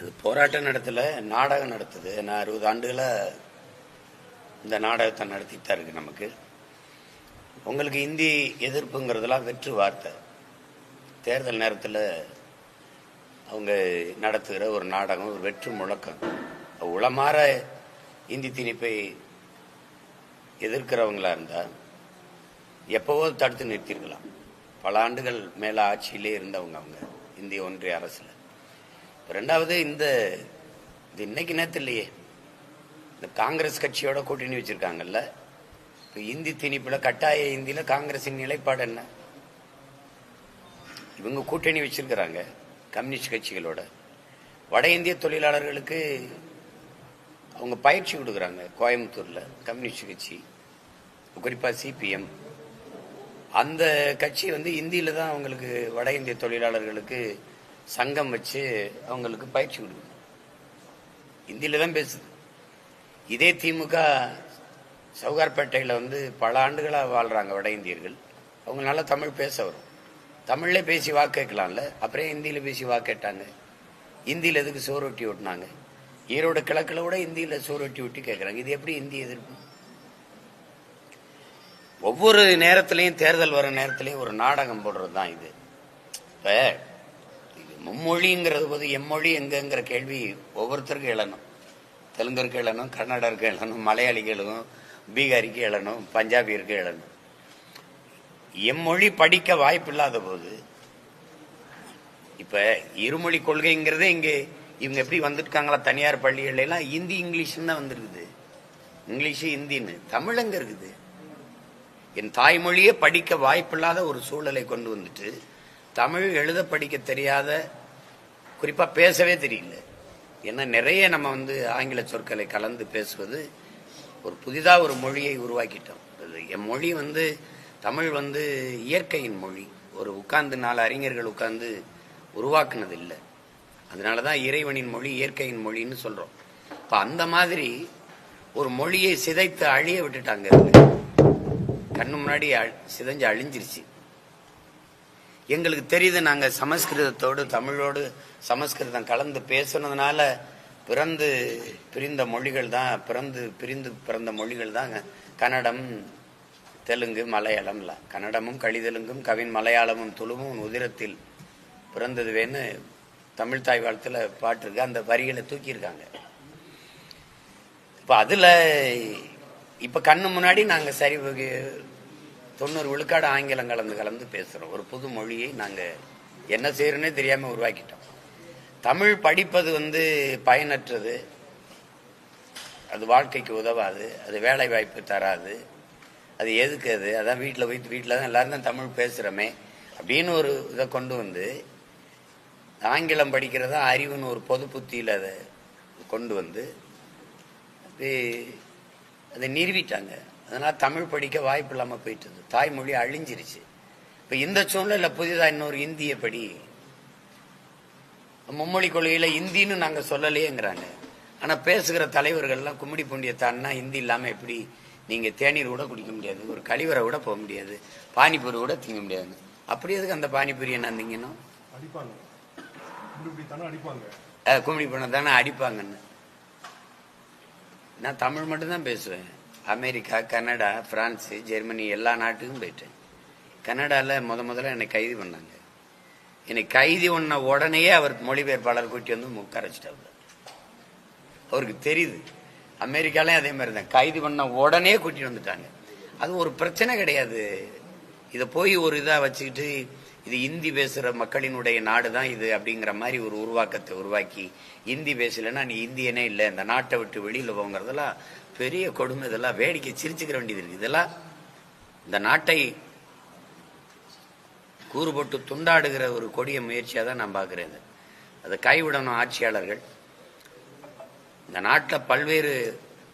அது போராட்டம் நடத்தல நாடகம் நடத்துது. நான் அறுபது ஆண்டுகளாக இந்த நாடகத்தை நடத்திட்டு தான் இருக்கு நமக்கு. உங்களுக்கு இந்தி எதிர்ப்புங்கிறதெல்லாம் வெற்று வார்த்தை. தேர்தல் நேரத்தில் அவங்க நடத்துகிற ஒரு நாடகம் ஒரு வெற்று முழக்கம். உளமாற இந்தி திணிப்பை எதிர்க்கிறவங்களா இருந்தால் எப்போவோ தடுத்து நிறுத்திருக்கலாம் பல ஆண்டுகள் மேலே ஆட்சியிலே இருந்தவங்க அவங்க இந்திய ஒன்றிய அரசில். ரெண்டாவது இந்த இது இன்னைக்கு நேரத்தில் இல்லையே. இந்த காங்கிரஸ் கட்சியோட கூட்டணி வச்சிருக்காங்கல்ல. இப்போ இந்தி திணிப்புல கட்டாய இந்தியில காங்கிரசின் நிலைப்பாடு என்ன? இவங்க கூட்டணி வச்சிருக்கிறாங்க கம்யூனிஸ்ட் கட்சிகளோட. வட இந்திய தொழிலாளர்களுக்கு அவங்க பயிற்சி கொடுக்குறாங்க கோயம்புத்தூர்ல கம்யூனிஸ்ட் கட்சி. குறிப்பா சிபிஎம். அந்த கட்சி வந்து இந்தியில தான் அவங்களுக்கு வட இந்திய தொழிலாளர்களுக்கு சங்கம் வச்சு அவங்களுக்கு பயிற்சி கொடுக்குது இந்தியில தான் பேசுது. இதே திமுக சவுகார்பேட்டையில் வந்து பல ஆண்டுகளாக வாழ்றாங்க வட இந்தியர்கள். அவங்க நல்லா தமிழ் பேச வரும். தமிழ்ல பேசி வாக்கு கேட்கலாம்ல? அப்புறம் ஹிந்தியில பேசி வாக்கு கேட்டாங்க. இந்தியில எதுக்கு சோரொட்டி ஓட்டினாங்க? ஈரோடு கிழக்கில் கூட ஹிந்தியில் சோரொட்டி ஒட்டி கேட்குறாங்க. இது எப்படி ஹிந்தி எதிர்ப்பு? ஒவ்வொரு நேரத்திலையும் தேர்தல் வர நேரத்திலையும் ஒரு நாடகம் போடுறது தான் இது. இப்போ மும்மொழிங்கிறது போது எம்மொழி எங்கங்கிற கேள்வி ஒவ்வொருத்தருக்கும் எழணும். தெலுங்கருக்கு எழணும் கன்னடருக்கு எழணும் மலையாளிக்கு எழுதும் பீகாரிக்கு எழணும் பஞ்சாபியருக்கு எழணும். எம்மொழி படிக்க வாய்ப்பு இல்லாத போது இப்ப இருமொழி கொள்கைங்கிறதே இங்கே இவங்க எப்படி வந்துருக்காங்களா தனியார் பள்ளிகள் எல்லாம் இந்தி இங்கிலீஷ் தான் வந்திருக்குது. இங்கிலீஷ் ஹிந்தின்னு தமிழ் எங்க இருக்குது? என் தாய்மொழியே படிக்க வாய்ப்பில்லாத ஒரு சூழலை கொண்டு வந்துட்டு தமிழ் எழுத படிக்க தெரியாத குறிப்பாக பேசவே தெரியல. ஏன்னா நிறைய நம்ம வந்து ஆங்கில சொற்களை கலந்து பேசுவது ஒரு புதிதாக ஒரு மொழியை உருவாக்கிட்டோம். அது என் மொழி வந்து தமிழ் வந்து இயற்கையின் மொழி. ஒரு உட்கார்ந்து நாலு அறிஞர்கள் உட்கார்ந்து உருவாக்குனது இல்லை அதனாலதான் இறைவனின் மொழி இயற்கையின் மொழின்னு சொல்கிறோம் இப்போ அந்த மாதிரி ஒரு மொழியை சிதைத்து அழிய விட்டுட்டாங்க. கண்ணு முன்னாடி சிதைஞ்சு அழிஞ்சிருச்சு. எங்களுக்கு தெரியுது நாங்கள் சமஸ்கிருதத்தோடு தமிழோடு சமஸ்கிருதம் கலந்து பேசுனதுனால பிறந்து பிரிந்த மொழிகள் தான் பிறந்து பிரிந்து பிறந்த மொழிகள் தான் கன்னடம் தெலுங்கு மலையாளம்லாம் கன்னடமும் கழிதெலுங்கும் கவின் மலையாளமும் துளுவும் உதிரத்தில் பிறந்ததுவேன்னு தமிழ் தாய் வாழ்த்துல பாட்டிருக்கு. அந்த வரிகளை தூக்கியிருக்காங்க. இப்போ அதில் இப்போ கண்ணு முன்னாடி நாங்கள் சரி தொண்ணூறு விழுக்காடு ஆங்கிலம் கலந்து கலந்து பேசுகிறோம் ஒரு புது மொழியை நாங்கள் என்ன செய்யறோன்னே தெரியாமல் உருவாக்கிட்டோம். தமிழ் படிப்பது வந்து பயனற்றது. அது வாழ்க்கைக்கு உதவாது. அது வேலை வாய்ப்பு தராது. அது எதுக்கு அது? அதான் வீட்டில் போய் வீட்டில் தான் எல்லாரும் தான் தமிழ் பேசுகிறோமே அப்படின்னு ஒரு இதை கொண்டு வந்து ஆங்கிலம் படிக்கிறதா அறிவுன்னு ஒரு பொது புத்தியில் அதை கொண்டு வந்து அது அதை நிறுவிட்டாங்க. அதனால தமிழ் படிக்க வாய்ப்பு இல்லாமல் போயிட்டது தாய்மொழி அழிஞ்சிருச்சு. இப்போ இந்த சூழ்நிலை புதிதாக இன்னொரு இந்திய படி. மும்மொழி கொள்கையில இந்தின்னு நாங்க சொல்லலையேங்கிறாங்க. ஆனா பேசுகிற தலைவர்கள்லாம் கும்மிடி பூண்டிய தான்னா ஹிந்தி இல்லாம எப்படி நீங்க தேநீர் கூட குடிக்க முடியாது ஒரு கழிவறை கூட போக முடியாது பானிபூரி கூட திங்க முடியாது. அப்படி எதுக்கு அந்த பானிபூரி என்ன திங்கணும்? கும்மிடி பண்ண தானே அடிப்பாங்கன்னு. நான் தமிழ் மட்டும்தான் பேசுவேன். அமெரிக்கா கனடா பிரான்ஸு ஜெர்மனி எல்லா நாட்டுக்கும் போயிட்டேன். கனடாவில் முத முதல்ல என்னை கைது பண்ணாங்க. என்னை கைது பண்ண உடனேயே அவர் மொழிபெயர்ப்பாளர் கூட்டி வந்து உட்கார வச்சுட்டாரு அவருக்கு தெரியுது. அமெரிக்காலையும் அதே மாதிரி தான் கைது பண்ண உடனே கூட்டிட்டு வந்துட்டாங்க. அது ஒரு பிரச்சனை கிடையாது. இதை போய் ஒரு இதாக வச்சுக்கிட்டு இது இந்தி பேசுகிற மக்களினுடைய நாடு தான் இது அப்படிங்கிற மாதிரி ஒரு உருவாக்கத்தை உருவாக்கி இந்தி பேசலைன்னா நீ இந்தியனே இல்லை. இந்த நாட்டை விட்டு வெளியில் போங்கிறதெல்லாம் பெரிய கொடுமை. இதெல்லாம் வேடிக்கை சிரிச்சுக்கிற வேண்டியது இருக்கு. இதெல்லாம் இந்த நாட்டை கூறுபட்டு துண்டாடுகிற ஒரு கொடிய முயற்சியாக தான் நான் பார்க்குறேன் அதை கைவிடணும் ஆட்சியாளர்கள். இந்த நாட்டில் பல்வேறு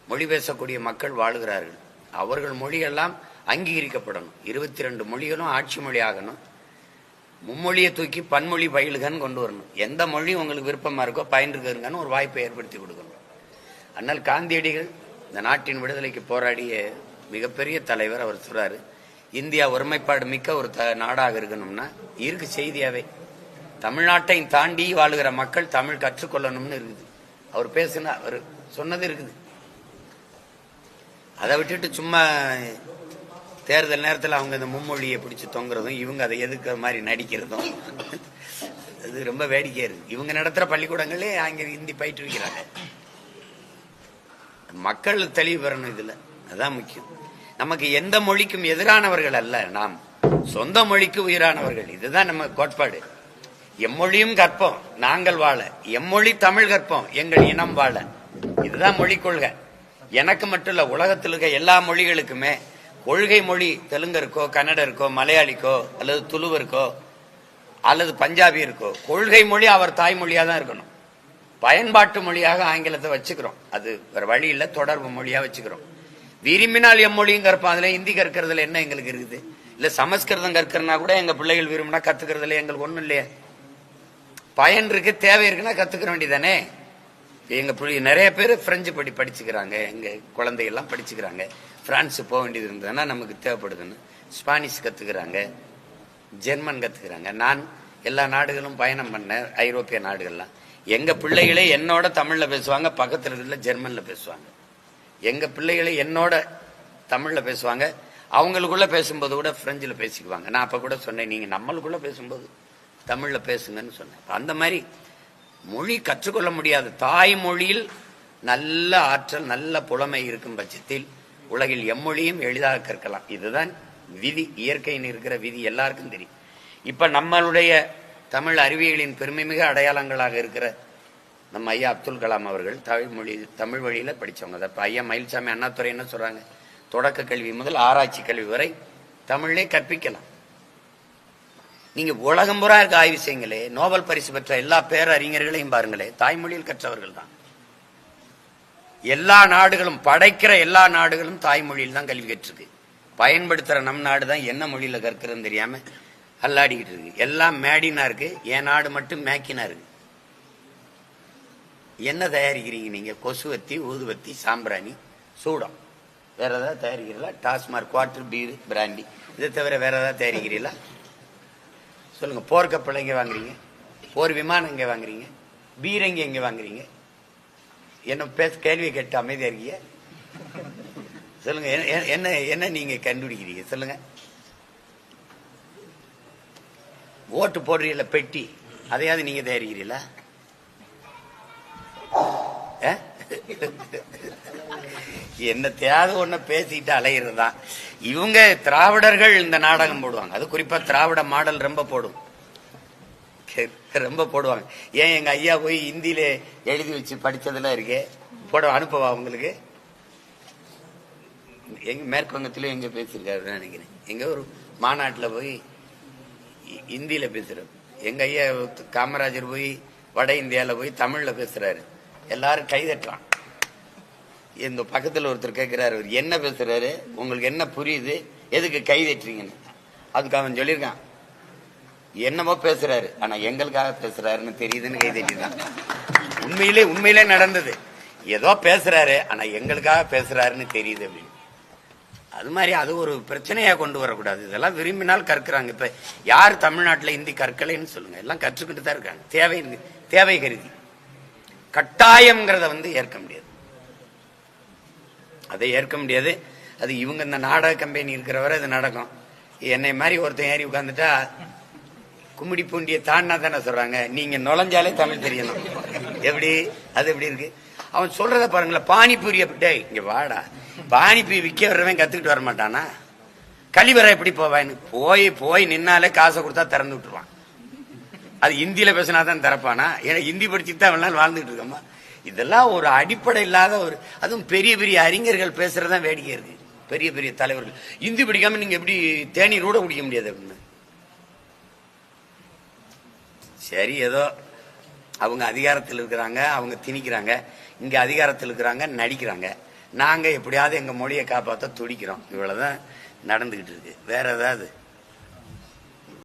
மொழி பேசக்கூடிய மக்கள் வாழுகிறார்கள். அவர்கள் மொழியெல்லாம் அங்கீகரிக்கப்படணும். இருபத்தி ரெண்டு மொழிகளும் ஆட்சி மொழி ஆகணும். மும்மொழியை தூக்கி பன்மொழி பயிலுகன்னு கொண்டு வரணும். எந்த மொழி உங்களுக்கு விருப்பமா இருக்கோ பயின்றுக்கன்னு ஒரு வாய்ப்பை ஏற்படுத்தி கொடுக்கணும். ஆனால் காந்தியடிகள் இந்த நாட்டின் விடுதலைக்கு போராடிய மிகப்பெரிய தலைவர் அவர் சொல்றாரு இந்தியா ஒருமைப்பாடு மிக்க ஒரு த- நாடாக இருக்கணும்னா இருக்கு செய்தியாவே. தமிழ்நாட்டையும் தாண்டி வாழுகிற மக்கள் தமிழ் கற்றுக்கொள்ளணும்னு இருக்குது. அவர் பேசுனா அவர் சொன்னது இருக்குது. அதை விட்டுட்டு சும்மா தேர்தல் நேரத்தில் அவங்க இந்த மும்மொழியை பிடிச்சி தொங்குறதும் இவங்க அதை எதுக்கிற மாதிரி நடிக்கிறதும். அது ரொம்ப வேடிக்கையா இருக்கு. இவங்க நடத்துற பள்ளிக்கூடங்களே அங்க ஹிந்தி பயிற்றுவிக்கிறாங்க மக்கள் தெளிவு பெறணும் இதுல. அதான் முக்கியம். நமக்கு எந்த மொழிக்கும் எதிரானவர்கள் அல்ல நாம். சொந்த மொழிக்கு உயிரானவர்கள். இதுதான் நம்ம கோட்பாடு. எம்மொழியும் கற்போம். நாங்கள் வாழ. எம்மொழி தமிழ் கற்போம். எங்கள் இனம் வாழ. இதுதான் மொழி கொள்கை. எனக்கு மட்டும் இல்ல உலகத்தில் இருக்க எல்லா மொழிகளுக்குமே கொள்கை மொழி தெலுங்கருக்கோ கன்னடருக்கோ மலையாளிக்கோ அல்லது துளுவருக்கோ அல்லது பஞ்சாபி இருக்கோ கொள்கை மொழி அவர் தாய்மொழியாக தான் இருக்கணும். பயன்பாட்டு மொழியாக ஆங்கிலத்தை வச்சுக்கிறோம். அது ஒரு வழி தொடர்பு மொழியாக வச்சுக்கிறோம். விரும்பினால் எம்மொழியும் கற்போம் அதில் ஹிந்தி கற்கிறதுல என்ன எங்களுக்கு இருக்குது? இல்லை சமஸ்கிருதம் கற்கிறனா கூட எங்கள் பிள்ளைகள் விரும்பினா கற்றுக்கிறதுல எங்களுக்கு ஒன்றும் இல்லையே. பயன் இருக்கு தேவை இருக்குன்னா கற்றுக்க வேண்டியதானே எங்க பிள்ளை நிறைய பேர் பிரெஞ்சு படி படிச்சுக்கிறாங்க. எங்க குழந்தைகள்லாம் படிச்சுக்கிறாங்க. பிரான்ஸ் போக வேண்டியது இருந்ததுன்னா நமக்கு தேவைப்படுதுன்னு ஸ்பானிஷ் கத்துக்கிறாங்க. ஜெர்மன் கத்துக்கிறாங்க. நான் எல்லா நாடுகளும் பயணம் பண்ணேன் ஐரோப்பிய நாடுகள்லாம். எங்க பிள்ளைகளே என்னோட தமிழ்ல பேசுவாங்க பக்கத்துல இருக்கிற ஜெர்மன்ல பேசுவாங்க. எங்க பிள்ளைகளே என்னோட தமிழ்ல பேசுவாங்க. அவங்களுக்குள்ள பேசும்போது கூட பிரெஞ்சில் பேசிக்குவாங்க. நான் அப்ப கூட சொன்னேன் நீங்க நம்மளுக்குள்ள பேசும்போது தமிழ்ல பேசுங்கன்னு சொன்னேன். அந்த மாதிரி மொழி கற்றுக்கொள்ள முடியாது தாய்மொழியில் நல்ல ஆற்றல் நல்ல புலமை இருக்கும் பட்சத்தில் உலகில் எம்மொழியும் எளிதாக கற்கலாம். இதுதான் விதி இயற்கையின் இருக்கிற விதி எல்லாருக்கும் தெரியும். இப்ப நம்மளுடைய தமிழ் அறிவியலின் பெருமைமிகு அடையாளங்களாக இருக்கிற நம்ம ஐயா அப்துல் கலாம் அவர்கள் தமிழ் மொழி தமிழ் வழியில படிச்சவங்க. ஐயா மயில்சாமி அண்ணாதுரை என்ன சொல்றாங்க? தொடக்க கல்வி முதல் ஆராய்ச்சி கல்வி வரை தமிழே கற்பிக்கலாம். நீங்க உலகம் புறா இருக்க ஆய்வு செய்யுங்களே நோபல் பரிசு பெற்ற எல்லா பேரறிஞர்களையும் பாருங்களே தாய்மொழியில் கற்றவர்கள் தான். எல்லா நாடுகளும் படைக்கிற எல்லா நாடுகளும் தாய்மொழியில் தான் கல்வி கற்றுக்கு பயன்படுத்துற நம் நாடு தான் என்ன மொழியில கற்கிறதுன்னு தெரியாம அல்லாடிக்கிட்டு இருக்கு. எல்லாம் மேடினா இருக்கு என் நாடு மட்டும் மேக்கினா இருக்கு. என்ன தயாரிக்கிறீங்க நீங்க? கொசுவத்தி ஊதுவத்தி சாம்பிராணி சூடம். வேற ஏதாவது தயாரிக்கிறீங்களா டாஸ்மார்க் குவார்டர் பீர் பிராண்டி. இதை தவிர வேற ஏதாவது தயாரிக்கிறீங்களா சொல்லுங்க போர்க்கப்பல் எங்கே வாங்குறீங்க? போர் விமானம் எங்கே வாங்குறீங்க? பீரங்கி எங்கே வாங்குறீங்க? என்ன பேச கேள்வி கேட்டு அமைதியா இருக்கீங்க? சொல்லுங்க என்ன- என்ன- என்ன நீங்க கண்டுபிடிக்கிறீங்க? சொல்லுங்க. ஓட்டு போடுறீங்களா பெட்டி. அதையாவது நீங்க தயாரிக்கிறீங்களா? ஆ? என்னத்தையாவது ஒண்ணு பேசிட்டு அலையிறது தான் இவங்க திராவிடர்கள் இந்த நாடகம் போடுவாங்க. அது குறிப்பா திராவிட மாடல் ரொம்ப போடும். ரொம்ப போடுவாங்க. ஏன் எங்க ஐயா போய் ஹிந்தியில எழுதி வச்சு படிச்சதெல்லாம் இருக்கே? போட அனுப்பவா உங்களுக்கு? எங்க மேற்கு வங்கத்திலும் எங்க பேசியிருக்காரு நினைக்கிறேன். எங்க ஒரு மாநாட்டுல போய் இந்தியில ஹிந்தியில பேசுறாரு. எங்க ஐயா காமராஜர் போய் வட இந்தியால போய் தமிழ்ல பேசுறாரு. எல்லாரும் கைதட்டுறான் இந்த பக்கத்தில் ஒருத்தர் கேட்கிறாரு அவர் என்ன பேசுறாரு? உங்களுக்கு என்ன புரியுது? எதுக்கு கை தட்டுறீங்கன்னு அதுக்கு அவன் சொல்லியிருக்கான். என்னமோ பேசுறாரு. ஆனா எங்களுக்காக பேசுறாருன்னு தெரியுதுன்னு கை தட்டிருக்கான் உண்மையிலே உண்மையிலே நடந்தது. ஏதோ பேசுறாரு ஆனா எங்களுக்காக பேசுறாருன்னு தெரியுது அப்படின்னு. அது மாதிரி அது ஒரு பிரச்சனையா கொண்டு வரக்கூடாது. இதெல்லாம் விரும்பினால் கற்கிறாங்க. இப்ப யார் தமிழ்நாட்டில் இந்தி கற்கலைன்னு சொல்லுங்க. எல்லாம் கற்றுக்கிட்டு தான் இருக்காங்க. தேவை தேவை கருதி. கட்டாயம்ங்கிறத வந்து ஏற்க முடியாது. அதை ஏற்க முடியாது. அது இவங்க இந்த நாடக கம்பெனி இருக்கிறவரை அது நடக்கும். என்னை மாதிரி ஒருத்தன் ஏறி உட்காந்துட்டா கும்மிடி பூண்டிய தாண்டா தானே சொல்றாங்க. நீங்க நுழைஞ்சாலே தமிழ் தெரியணும். எப்படி? அது எப்படி இருக்கு? அவன் சொல்றத பாருங்களேன். பானிபூரிய டேய் இங்க வாடா. பானிபூரி விற்க வர்றவன் கத்துக்கிட்டு வர மாட்டானா? கழிவறை எப்படி போவான்னு? போய் போய் நின்னாலே காசை கொடுத்தா திறந்து விட்டுருவான். அது இந்தியில பேசினா தான் திறப்பானா? ஏன்னா ஹிந்தி படிச்சுட்டு தான் அவனால வாழ்ந்துட்டு இருக்கோமா? இதெல்லாம் ஒரு அடிப்படை இல்லாத ஒரு அதுவும் பெரிய பெரிய அறிஞர்கள் பேசுறதுதான் வேடிக்கை இருக்கு. பெரிய பெரிய தலைவர்கள். இந்தி பிடிக்காம நீங்க எப்படி தேநீர் கூட குடிக்க முடியாது அப்படின்னு. சரி ஏதோ அவங்க அதிகாரத்தில் இருக்கிறாங்க அவங்க திணிக்கிறாங்க. இங்க அதிகாரத்தில் இருக்கிறாங்க நடிக்கிறாங்க. நாங்க எப்படியாவது எங்க மொழியை காப்பாற்ற துடிக்கிறோம். இவ்வளவுதான் நடந்துகிட்டு இருக்கு. வேற ஏதாவது?